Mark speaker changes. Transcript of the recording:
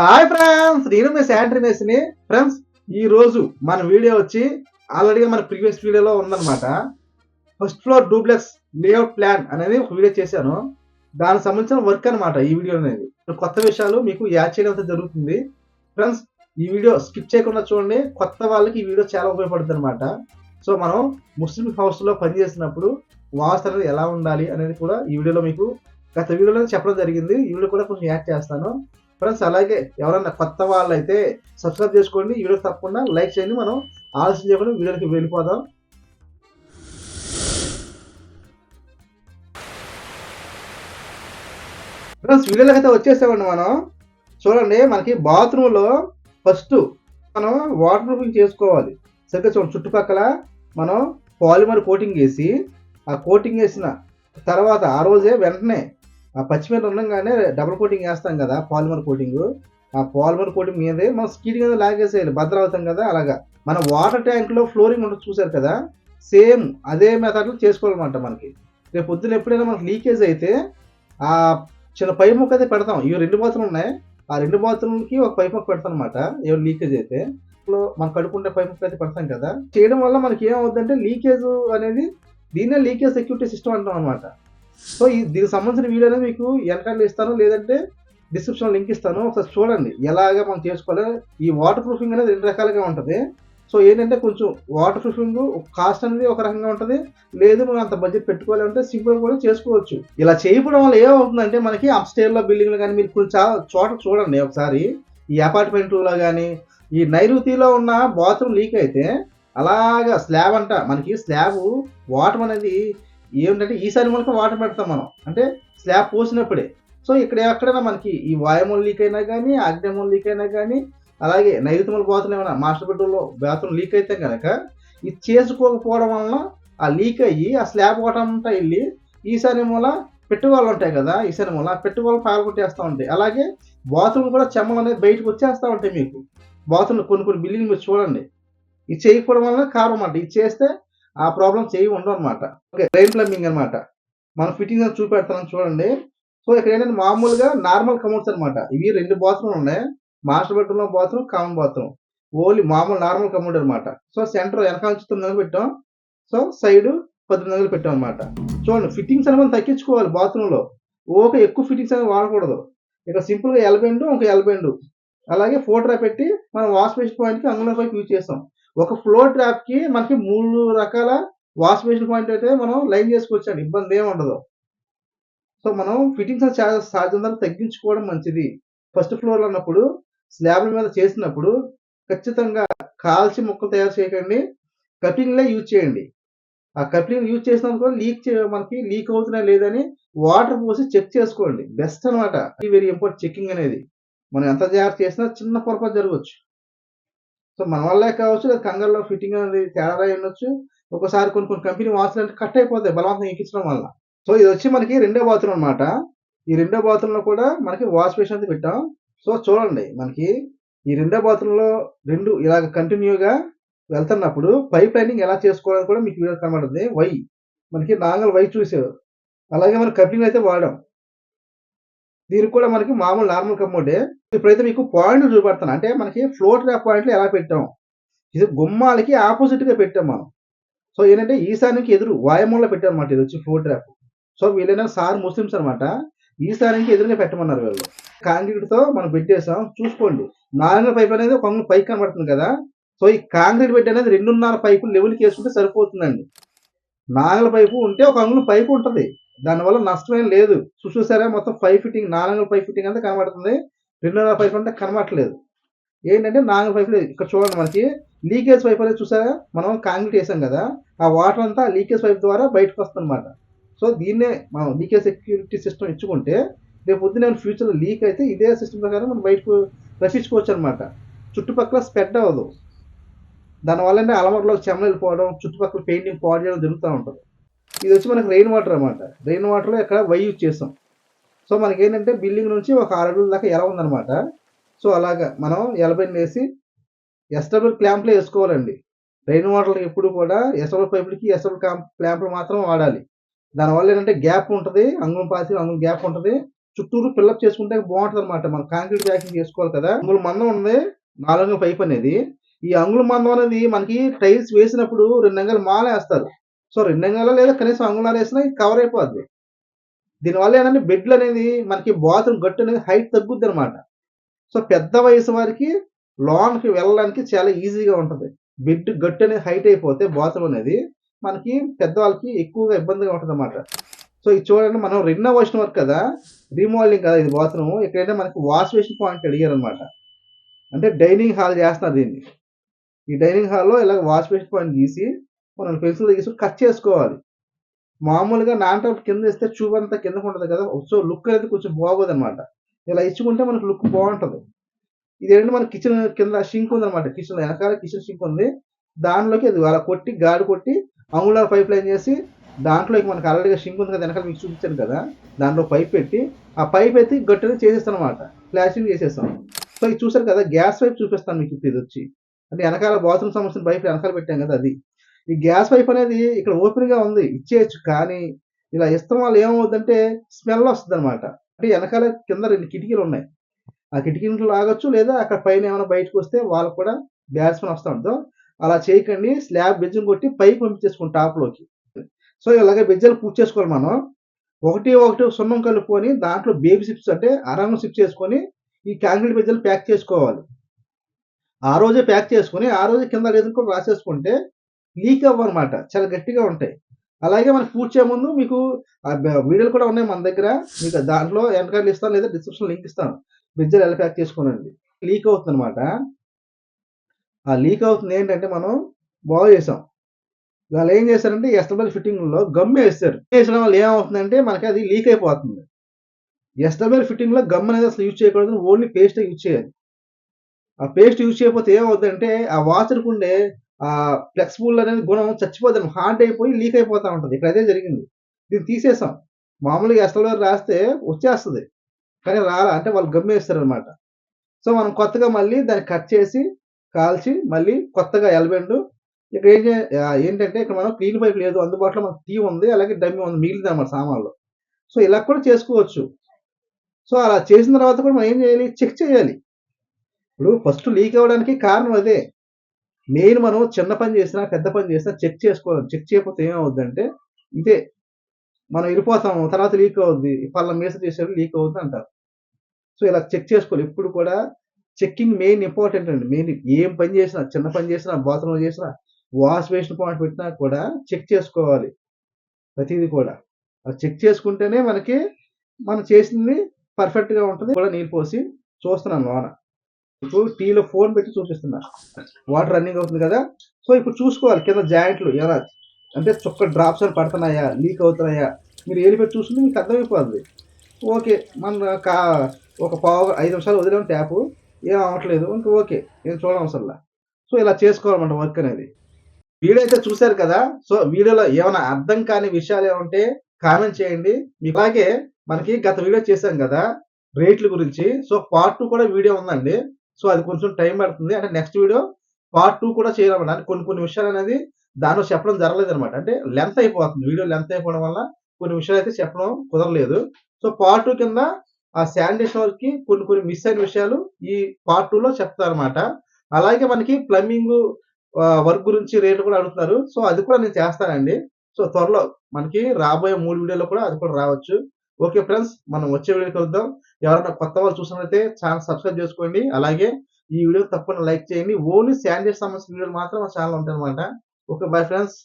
Speaker 1: Hi friends నేను మీ శాండ్రీ మేస్ని friends ఈ రోజు మన వీడియో వచ్చి ఆల్రెడీగా మన ప్రీవియస్ వీడియోలో ఉందన్నమాట. First floor duplex layout plan అనేది ఒక వీడియో చేశాను. దానికి సంబంధించిన వర్క్ అనమాట ఈ వీడియో అనేది. కొత్త విషయాలు మీకు యాడ్ చేయడం జరుగుతుంది. ఫ్రెండ్స్ ఈ వీడియో స్కిప్ చేయకుండా చూడండి. కొత్త వాళ్ళకి ఈ వీడియో చాలా ఉపయోగపడుతుంది అనమాట సో మనం ముస్లిం హౌస్లో పనిచేసినప్పుడు వాస్తు అనేది ఎలా ఉండాలి అనేది కూడా ఈ వీడియోలో మీకు గత వీడియోలో చెప్పడం జరిగింది. ఈ వీడియో కూడా కొంచెం యాడ్ చేస్తాను. ఫ్రెండ్స్ అలాగే ఎవరైనా కొత్త వాళ్ళు అయితే సబ్స్క్రైబ్ చేసుకోండి వీడియో తప్పకుండా లైక్ చేయండి. మనం ఆలస్యం చేయకుండా వీడియోకి వెళ్ళిపోదాం. ఫ్రెండ్స్ వీడియోలోకి అయితే వచ్చేసామండి మనం. చూడండి మనకి బాత్రూంలో ఫస్ట్ మనం వాటర్ ప్రూఫింగ్ చేసుకోవాలి. సరిగ్గా చూడండి చుట్టుపక్కల మనం పాలిమర్ కోటింగ్ వేసి ఆ కోటింగ్ వేసిన తర్వాత ఆ రోజే వెంటనే ఆ పచ్చిమిరప ఉండగానే డబుల్ కోటింగ్ వేస్తాం కదా పాలిమర్ కోటింగ్ ఆ పాలిమర్ కోటింగ్ మీదే మనం స్కీడ్ మీద లాగేసేయాలి భద్ర అవుతాం కదా అలాగా. మన వాటర్ ట్యాంక్లో ఫ్లోరింగ్ ఉంటుంది చూసారు కదా సేమ్ అదే మెథడ్లో చేసుకోవాలన్నమాట మనకి. రేపు పొద్దున ఎప్పుడైనా మనకి లీకేజ్ అయితే ఆ చిన్న పై ముక్క అయితే పెడతాం. ఇవి రెండు బాత్రూమ్లు ఉన్నాయి. ఆ రెండు బాత్రూమ్కి ఒక పై ముక్క పెడతాం అనమాట ఏమైనా లీకేజ్ అయితే మనం కడుక్కుంటే పై ముక్క అయితే పెడతాం కదా. చేయడం వల్ల మనకి ఏమవుతుందంటే లీకేజ్ అనేది దీన్నే లీకేజ్ సెక్యూరిటీ సిస్టమ్ అంటాం అనమాట సో ఈ దీనికి సంబంధించిన వీడియో అనేది మీకు వెనకాల ఇస్తాను లేదంటే డిస్క్రిప్షన్ లింక్ ఇస్తాను. ఒకసారి చూడండి ఎలాగా మనం చేసుకోవాలి. ఈ వాటర్ ప్రూఫింగ్ అనేది రెండు రకాలుగా ఉంటుంది. సో ఏంటంటే కొంచెం వాటర్ ప్రూఫింగ్ కాస్ట్ అనేది ఒక రకంగా ఉంటుంది. లేదు మనం అంత బడ్జెట్ పెట్టుకోవాలి అంటే సింపుల్ కూడా చేసుకోవచ్చు. ఇలా చేయడం వల్ల ఏమవుతుందంటే మనకి అప్ స్టేర్లో బిల్డింగ్లు కానీ మీరు కొంచెం చోట చూడండి ఒకసారి. ఈ అపార్ట్మెంట్లో కానీ ఈ నైరుతిలో ఉన్న బాత్రూమ్ లీక్ అయితే అలాగా స్లాబ్ అంట మనకి స్లాబ్ వాటర్ అనేది ఏమిటంటే ఈసారి మనకు వాటర్ పెడతాం మనం. అంటే స్లాబ్ పోసినప్పుడే. సో ఇక్కడ ఎక్కడైనా మనకి ఈ వాయుమూల లీక్ అయినా కానీ అగ్నిమూల లీక్ అయినా కానీ అలాగే నైరుతిమూల బాత్రూమ్ ఏమైనా మాస్టర్ బెడ్రూమ్లో బాత్రూమ్ లీక్ అయితే కనుక ఇది చేసుకోకపోవడం వలన ఆ లీక్ అయ్యి ఆ స్లాబ్ కొట్ట అంతా వెళ్ళి ఈసారి మూల పెట్టుకోవాలి ఉంటాయి కదా ఈసారి మూల పెట్టుకోవాలి పాల్గొట్టేస్తూ ఉంటాయి. అలాగే బాత్రూమ్ కూడా చెమ్మలు అనేది బయటకు వచ్చేస్తూ ఉంటాయి మీకు. బాత్రూమ్ కొన్ని కొన్ని బిల్డింగ్ మీరు చూడండి. ఇది చేయకపోవడం వల్ల కారణం అంట. ఇది చేస్తే ఆ ప్రాబ్లమ్స్ ఏవి ఉండవు అనమాట ఓకే డ్రైన్ ప్లంబింగ్ అనమాట మనం ఫిట్టింగ్ చూపెడతాను చూడండి. సో ఇక్కడ ఏంటంటే మామూలుగా నార్మల్ కమోడ్స్ అనమాట ఇవి రెండు బాత్రూమ్ ఉన్నాయి. Master bedroom bathroom common bathroom only మామూలు నార్మల్ కమోడ్ అనమాట సో సెంటర్ వెనకాల నుంచి తొమ్మిది వందలు పెట్టాం. సో సైడ్ పద్దెనిమిది వందలు పెట్టాం అనమాట చూడండి ఫిట్టింగ్స్ అనేది మనం తగ్గించుకోవాలి బాత్రూంలో ఓకే ఎక్కువ ఫిట్టింగ్స్ అనేది వాడకూడదు. ఇక్కడ సింపుల్గా ఎల్బెండు ఒక ఎల్బెండు అలాగే ఫోటో పెట్టి మనం వాష్ బేసిన్ పాయింట్కి అంగుళం పైకి యూజ్ చేస్తాం. ఒక ఫ్లోర్ ట్రాప్కి మనకి మూడు రకాల వాష్ పాయింట్ అయితే మనం లైన్ చేసుకోవచ్చండి. ఇబ్బంది ఏమి ఉండదు. సో మనం ఫిట్టింగ్స్ చాలా సాధ్యం తగ్గించుకోవడం మంచిది. ఫస్ట్ ఫ్లోర్ అన్నప్పుడు స్లాబ్ల మీద చేసినప్పుడు ఖచ్చితంగా కాల్చి ముక్కలు తయారు చేయకండి. కప్లింగ్లే యూజ్ చేయండి. ఆ కప్లింగ్ యూజ్ చేసినందుకు కూడా లీక్ మనకి లీక్ అవుతున్నా లేదని వాటర్ పోసి చెక్ చేసుకోండి. బెస్ట్ అనమాట వెరీ ఇంపార్టెంట్ చెకింగ్ అనేది. మనం ఎంత జాగ్రత్త చేసినా చిన్న పొరపాటు జరగవచ్చు. సో మన వల్లే కావచ్చు లేదా కంగారులో ఫిట్టింగ్ అనేది తేడా ఉండొచ్చు. ఒకసారి కొన్ని కొన్ని కంపెనీ వాసులు అంటే కట్ అయిపోతాయి బలవంతం ఎక్కించడం వల్ల. సో ఇది వచ్చి మనకి రెండో బాత్రూమ్ అనమాట ఈ రెండో బాత్రూమ్లో కూడా మనకి వాష్ బేషన్ అయితే పెట్టాం. సో చూడండి మనకి ఈ రెండో బాత్రూంలో రెండు ఇలాగ కంటిన్యూగా వెళ్తున్నప్పుడు పైప్ లైనింగ్ ఎలా చేసుకోవాలని కూడా మీకు వీడియో కనబడుతుంది. వై మనకి నాంగల్ వై చూసారు. అలాగే మనం కప్లింగ్ అయితే వాడాం. దీనికి కూడా మనకి మామూలు నార్మల్ కమ్మోడే ఇప్పుడైతే మీకు పాయింట్లు చూపెడతాను. అంటే మనకి ఫ్లోర్ ట్రాప్ పాయింట్లు ఎలా పెట్టాం? ఇది గుమ్మాలకి ఆపోజిట్గా పెట్టాం మనం. సో ఏంటంటే ఈశాన్యకి ఎదురు వాయమూలలో పెట్టాం అనమాట ఇది వచ్చి ఫ్లోర్ ట్రాప్. సో వీళ్ళైనా సార్ ముస్లిమ్స్ అనమాట ఈశాన్యకి ఎదురుగా పెట్టమన్నారు వీళ్ళు. కాంక్రీట్తో మనం పెట్టేసాం. చూసుకోండి. నాలుగున్నర పైప్ అనేది ఒక అంగుళం పైకి కనబడుతుంది కదా. సో ఈ కాంక్రీట్ పెట్టి అనేది రెండున్నర పైపు లెవెల్కి వేసుకుంటే సరిపోతుందండి. నాగల పైపు ఉంటే ఒక అంగుళం పైపు ఉంటుంది. దానివల్ల నష్టం ఏం లేదు చూసారా మొత్తం ఫైవ్ ఫిట్టింగ్ నాలుగు పై ఫిట్టింగ్ అంతా కనబడుతుంది. రెండున్నర పైప్ అంటే కనబడట్లేదు. ఏంటంటే నాలుగు పైపులు ఇక్కడ చూడండి మనకి. లీకేజ్ పైప్ అనేది చూసారా? మనం కాంక్రీట్ వేసాం కదా. ఆ వాటర్ అంతా లీకేజ్ పైప్ ద్వారా బయటకు వస్తుందన్నమాట. సో దీన్నే మనం లీకేజ్ సెక్యూరిటీ సిస్టమ్ ఇచ్చుకుంటే రేపు పొద్దున ఫ్యూచర్లో లీక్ అయితే ఇదే సిస్టమ్ ప్రకారం మనం బయటకు రక్షించుకోవచ్చు అనమాట చుట్టుపక్కల స్ప్రెడ్ అవ్వదు. దానివల్లనే అలమరలో చెమలు వెళ్ళిపోవడం చుట్టుపక్కల పెయింటింగ్ పాడు చేయడం జరుగుతూ ఉంటుంది. ఇది వచ్చి మనకి రెయిన్ వాటర్ అనమాట రెయిన్ వాటర్లో ఇక్కడ వై యూజ్ చేస్తాం. సో మనకి ఏంటంటే బిల్డింగ్ నుంచి ఒక ఆరు అడుగుల దాకా ఎలా ఉందన్నమాట. సో అలాగా మనం ఎలబైన్ వేసి ఎస్టబుల్ క్లాంప్లో వేసుకోవాలండి. రెయిన్ వాటర్ ఎప్పుడు కూడా ఎస్టబుల్ పైపులకి ఎస్టబుల్ క్లాంపులు మాత్రం వాడాలి. దానివల్ల ఏంటంటే గ్యాప్ ఉంటుంది అంగుళం పాసి అంగుళం గ్యాప్ ఉంటుంది. చుట్టూరు ఫిల్అప్ చేసుకుంటే బాగుంటుంది అనమాట మనం కాంక్రీట్ ప్యాకింగ్ చేసుకోవాలి కదా. అంగుళం మందం ఉంది నాలుగు పైప్ అనేది. ఈ అంగుళం మందం అనేది మనకి టైల్స్ వేసినప్పుడు రెండు అంగలు మాల వేస్తారు. సో రెండు అంగాలు లేదా కనీసం అంగుళాలు వేసినా కవర్ అయిపోద్ది. దీనివల్ల ఏంటంటే బెడ్లు అనేది మనకి బాత్రూమ్ గట్టు అనేది హైట్ తగ్గుద్ది అనమాట సో పెద్ద వయసు వారికి లోన్కి వెళ్ళడానికి చాలా ఈజీగా ఉంటుంది. బెడ్ గట్టు అనేది హైట్ అయిపోతే బాత్రూమ్ అనేది మనకి పెద్దవాళ్ళకి ఎక్కువగా ఇబ్బందిగా ఉంటుంది అనమాట సో ఇది చూడండి మనం రెనోవేషన్ వర్క్ కదా రీమోడలింగ్ కదా ఇది బాత్రూమ్. ఇక్కడైతే మనకి వాష్ బేసిన్ పాయింట్ అడిగారు అనమాట అంటే డైనింగ్ హాల్ చేస్తున్నారు దీన్ని. ఈ డైనింగ్ హాల్లో ఇలా వాష్ బేసిన్ పాయింట్ గీసి మనం పెన్సిల్ తీసుకుని కట్ చేసుకోవాలి. మామూలుగా నాన్ కింద ఇస్తే చూపు అంతా కిందకు ఉంటుంది కదా సో లుక్ అనేది కొంచెం బాగోదు అనమాట ఇలా ఇచ్చుకుంటే మనకు లుక్ బాగుంటుంది. ఇదేంటంటే మన కిచెన్ కింద షింక్ ఉంది అనమాట కిచెన్ వెనకాల కిచెన్ షింక్ ఉంది. దానిలోకి అది అలా కొట్టి గాడి కొట్టి అంగుళాల పైప్ లైన్ చేసి దాంట్లోకి మనకు ఆల్రెడీగా షింక్ ఉంది కదా వెనకాల మీకు చూపించాను కదా దాంట్లో పైప్ పెట్టి ఆ పైప్ అయితే గట్టిగా చేసేస్తాను అనమాట ఫ్లాషింగ్ చేసేస్తాం. సో ఇది చూసారు కదా గ్యాస్ పైప్ చూపిస్తాను మీకు ఇది వచ్చి. అంటే వెనకాల బాత్రూమ్ సంబంధించిన పైప్ వెనకాల పెట్టాం కదా అది. ఈ గ్యాస్ పైప్ అనేది ఇక్కడ ఓపెన్గా ఉంది ఇచ్చేయచ్చు. కానీ ఇలా ఇస్తాం వల్ల ఏమవుతుందంటే స్మెల్ వస్తుంది అనమాట అంటే వెనకాల కింద రెండు కిటికీలు ఉన్నాయి. ఆ కిటికీలు లాగొచ్చు లేదా అక్కడ పైన ఏమైనా బయటకు వస్తే వాళ్ళకు కూడా గ్యాస్ పని వస్తూ అలా చేయకండి. స్లాబ్ బెజ్జం కొట్టి పైకి పంపించేసుకోండి టాప్లోకి సో ఇలాగే బెజ్జలు పూర్తి చేసుకోవాలి మనం. ఒకటి ఒకటి సున్నం కలుపుకొని దాంట్లో బేబీ సిప్స్ అంటే అరంగం సిప్ చేసుకొని ఈ కాంక్రీట్ బెజ్జలు ప్యాక్ చేసుకోవాలి. ఆ రోజే ప్యాక్ చేసుకొని ఆ రోజే కింద ఎదుర్కొని రాసేసుకుంటే లీక్ అవ్వనమాట. చాలా గట్టిగా ఉంటాయి. అలాగే మనం పూర్తి చేయముందు మీకు ఆ వీడియోలు కూడా ఉన్నాయి మన దగ్గర. మీకు దాంట్లో వెనకాల ఇస్తాను లేదా డిస్క్రిప్షన్ లింక్ ఇస్తాను. బిజ్జలు ఎలా ప్యాక్ చేసుకోనండి. లీక్ అవుతుంది అనమాట ఆ లీక్ అవుతుంది ఏంటంటే మనం బాగు చేసాం. వాళ్ళు ఏం చేశారంటే ఎస్టబల్ ఫిట్టింగ్లో గమ్ వేస్తారు వేసడం వల్ల ఏమవుతుందంటే మనకి అది లీక్ అయిపోతుంది. ఎస్టబల్ ఫిట్టింగ్లో గమ్ అనేది అసలు యూజ్ చేయకూడదు ఓన్లీ పేస్ట్ యూజ్ చేయాలి. ఆ పేస్ట్ యూజ్ చేయకపోతే ఏమవుతుందంటే ఆ వాచర్కు ఉండే ఫ్లెక్సిబుల్ అనేది గుణం చచ్చిపోతుంది హార్డ్ అయిపోయి లీక్ అయిపోతా ఉంటుంది. ఇక్కడ అదే జరిగింది. దీన్ని తీసేసాం. మామూలుగా ఎస్టబల్ రాస్తే వచ్చేస్తుంది. కానీ రాలా అంటే వాళ్ళు గమ్మేస్తారు అనమాట సో మనం కొత్తగా మళ్ళీ దాన్ని కట్ చేసి కాల్చి మళ్ళీ కొత్తగా ఎలబెండు ఇక్కడ ఏం ఏంటంటే ఇక్కడ మనం క్లీన్ పైప్ లేదు. అందుబాటులో మనకు టీ ఉంది అలాగే డమ్మి ఉంది మిగిలింది అనమాట సామాన్లు. సో ఇలా కూడా చేసుకోవచ్చు. సో అలా చేసిన తర్వాత కూడా మనం ఏం చేయాలి? చెక్ చేయాలి. ఇప్పుడు ఫస్ట్ లీక్ అవ్వడానికి కారణం అదే. మెయిన్ మనం చిన్న పని చేసినా పెద్ద పని చేసినా చెక్ చేసుకోవాలి చెక్ చేయకపోతే ఏమవుద్దంటే ఇదే మనం వెళ్ళిపోతాము తర్వాత లీక్ అవుద్ది పళ్ళ మేస చేసేది లీక్ అవుద్ది అంటారు. సో ఇలా చెక్ చేసుకోవాలి. ఎప్పుడు కూడా చెక్కింగ్ మెయిన్ ఇంపార్టెంట్ అండి. మెయిన్ ఏం పని చేసినా చిన్న పని చేసినా బాత్రూమ్ చేసినా వాష్ వేసిన పాయింట్ పెట్టినా కూడా చెక్ చేసుకోవాలి. ప్రతిదీ కూడా. అది చెక్ చేసుకుంటేనే మనకి మనం చేసింది పర్ఫెక్ట్గా ఉంటుంది. కూడా నీళ్ళు పోసి చూస్తున్నాను లోన ఇప్పుడు టీలో ఫోన్ పెట్టి చూపిస్తున్నా. వాటర్ రన్నింగ్ అవుతుంది కదా? సో ఇప్పుడు చూసుకోవాలి కింద జాయింట్లు ఎలా? అంటే చుక్క డ్రాప్స్ అని పడుతున్నాయా? లీక్ అవుతున్నాయా? మీరు ఏలి పెట్టి చూస్తుంటే మీకు అర్థమైపోతుంది. ఓకే మన కా ఒక పావు ఐదు నిమిషాలు వదిలేము ట్యాప్ ఏం అవ్వట్లేదు ఇంకా ఓకే నేను చూడడం అసలు సో ఇలా చేసుకోవాలన్నమాట వర్క్ అనేది. వీడియో అయితే చూశారు కదా? సో వీడియోలో ఏమైనా అర్థం కాని విషయాలు ఏమంటే కామెంట్ చేయండి. మీకు అలాగే మనకి గత వీడియో చేశాం కదా? రేట్ల గురించి. సో పార్ట్ టూ కూడా వీడియో ఉందండి. సో అది కొంచెం టైం పడుతుంది. అంటే నెక్స్ట్ వీడియో పార్ట్ టూ కూడా చేయాలన్నమాట అంటే కొన్ని కొన్ని విషయాలు అనేది దానిలో చెప్పడం జరగలేదు అనమాట అంటే లెంత్ అయిపోతుంది. వీడియో లెంత్ అయిపోవడం వల్ల కొన్ని విషయాలు అయితే చెప్పడం కుదరలేదు. సో పార్ట్ టూ కింద ఆ శానిటేషన్ వర్క్కి కొన్ని కొన్ని మిస్ అయిన విషయాలు ఈ పార్ట్ టూలో లో చెప్తారన్నమాట. అలాగే మనకి ప్లంబింగ్ వర్క్ గురించి రేట్లు కూడా అడుగుతున్నారు. సో అది కూడా నేను చేస్తానండి. సో త్వరలో మనకి రాబోయే మూడు వీడియోలో కూడా అది కూడా రావచ్చు. ఓకే ఫ్రెండ్స్ మనం వచ్చే వీడియోకి వద్దాం ఎవరైనా కొత్త వాళ్ళు చూసినట్లయితే ఛానల్ సబ్స్క్రైబ్ చేసుకోండి. అలాగే ఈ వీడియో తప్పకుండా లైక్ చేయండి. ఓన్లీ శానిటైజ్ సంబంధించిన వీడియోలు మాత్రం మా ఛానల్ ఉంటాయి అనమాట ఓకే బై ఫ్రెండ్స్